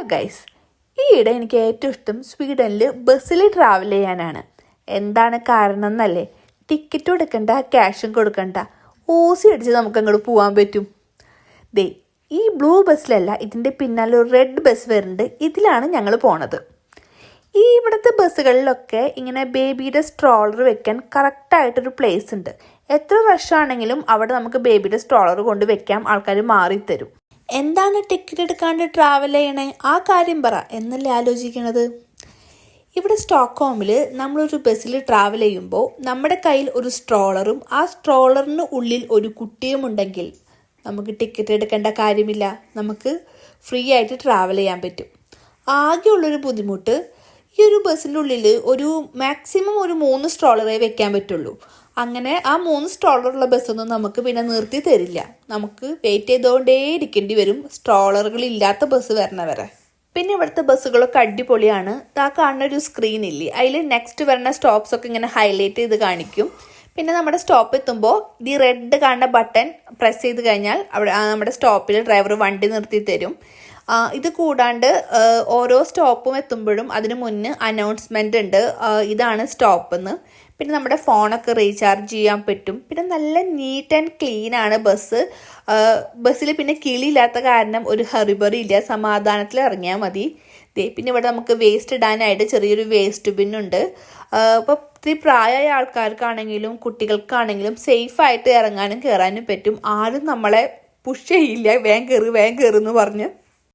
Hello guys ഈയിടെ എനിക്ക് ഏറ്റവും ഇഷ്ടം സ്വീഡനിൽ ബസ്സിൽ ട്രാവൽ ചെയ്യാനാണ്. എന്താണ് കാരണം എന്നല്ലേ ടിക്കറ്റ് കൊടുക്കണ്ട ക്യാഷും കൊടുക്കണ്ട. ഓസി അടിച്ച് നമുക്ക് അങ്ങോട്ട് പോകാൻ പറ്റും. ദേ ഈ ബ്ലൂ ബസ്സിലല്ല ഇതിന്റെ പിന്നാലെ ഒരു റെഡ് ബസ് വരുന്നുണ്ട്. ഇതിലാണ് ഞങ്ങൾ പോണത്. ഈ ഇവിടുത്തെ ബസ്സുകളിലൊക്കെ ഇങ്ങനെ ബേബിയുടെ സ്ട്രോളർ വെക്കാൻ കറക്റ്റായിട്ടൊരു പ്ലേസ് ഉണ്ട്. എത്ര റഷ് ആണെങ്കിലും അവിടെ നമുക്ക് ബേബിയുടെ സ്ട്രോളർ കൊണ്ട് വെക്കാം ആൾക്കാർ മാറിത്തരും. എന്താണ് ടിക്കറ്റ് എടുക്കാണ്ട് ട്രാവൽ ചെയ്യണേ? ആ കാര്യം പറ. എന്നല്ലേ ആലോചിക്കണത്? ഇവിടെ സ്റ്റോക്ക്ഹോമിൽ നമ്മളൊരു ബസ്സിൽ ട്രാവൽ ചെയ്യുമ്പോൾ നമ്മുടെ കയ്യിൽ ഒരു സ്ട്രോളറും ആ സ്ട്രോളറിന് ഉള്ളിൽ ഒരു കുട്ടിയും ഉണ്ടെങ്കിൽ നമുക്ക് ടിക്കറ്റ് എടുക്കേണ്ട കാര്യമില്ല. നമുക്ക് ഫ്രീ ആയിട്ട് ട്രാവൽ ചെയ്യാൻ പറ്റും. ആകെയുള്ളൊരു ബുദ്ധിമുട്ട് ഈ ഒരു ബസ്സിന്റെ ഉള്ളിൽ ഒരു മാക്സിമം ഒരു മൂന്ന് സ്ട്രോളറേ വെക്കാൻ പറ്റുള്ളൂ. അങ്ങനെ ആ മൂന്ന് സ്ട്രോളറുള്ള ബസ്സൊന്നും നമുക്ക് പിന്നെ നിർത്തി തരില്ല. നമുക്ക് വെയിറ്റ് ചെയ്തുകൊണ്ടേ ഇരിക്കേണ്ടി വരും. സ്ട്രോളറുകൾ ഇല്ലാത്ത ബസ് വരണവരെ. പിന്നെ ഇവിടുത്തെ ബസ്സുകളൊക്കെ അടിപൊളിയാണ്. ആ കാണുന്ന ഒരു സ്ക്രീൻ ഇല്ലേ? അതിൽ നെക്സ്റ്റ് വരുന്ന സ്റ്റോപ്സ് ഒക്കെ ഇങ്ങനെ ഹൈലൈറ്റ് ചെയ്ത് കാണിക്കും. പിന്നെ നമ്മുടെ സ്റ്റോപ്പ് എത്തുമ്പോൾ ഈ റെഡ് കാണുന്ന ബട്ടൺ പ്രസ് ചെയ്ത് കഴിഞ്ഞാൽ അവിടെ നമ്മുടെ സ്റ്റോപ്പിൽ ഡ്രൈവർ വണ്ടി നിർത്തി തരും. ഇത് കൂടാണ്ട് ഓരോ സ്റ്റോപ്പും എത്തുമ്പോഴും അതിന് മുന്നേ അനൗൺസ്മെന്റ് ഉണ്ട്. ഇതാണ് സ്റ്റോപ്പ് എന്ന് പിന്നെ നമ്മുടെ ഫോണൊക്കെ റീചാർജ് ചെയ്യാൻ പറ്റും. പിന്നെ നല്ല നീറ്റ് ആൻഡ് ക്ലീൻ ആണ് ബസ്. ബസ്സിൽ പിന്നെ കിളിയില്ലാത്ത കാരണം ഒരു ഹറിബറി ഇല്ല. സമാധാനത്തിൽ ഇറങ്ങിയാൽ മതി. പിന്നെ ഇവിടെ നമുക്ക് വേസ്റ്റ് ഇടാനായിട്ട് ചെറിയൊരു വേസ്റ്റ് ബിന്നുണ്ട് അപ്പോൾ ഇത്തിരി പ്രായമായ ആൾക്കാർക്കാണെങ്കിലും കുട്ടികൾക്കാണെങ്കിലും സേഫായിട്ട് ഇറങ്ങാനും കയറാനും പറ്റും. ആരും നമ്മളെ പുഷ് ചെയ്യില്ല. വേഗം കയറി വേഗം കയറി എന്ന് പറഞ്ഞ്.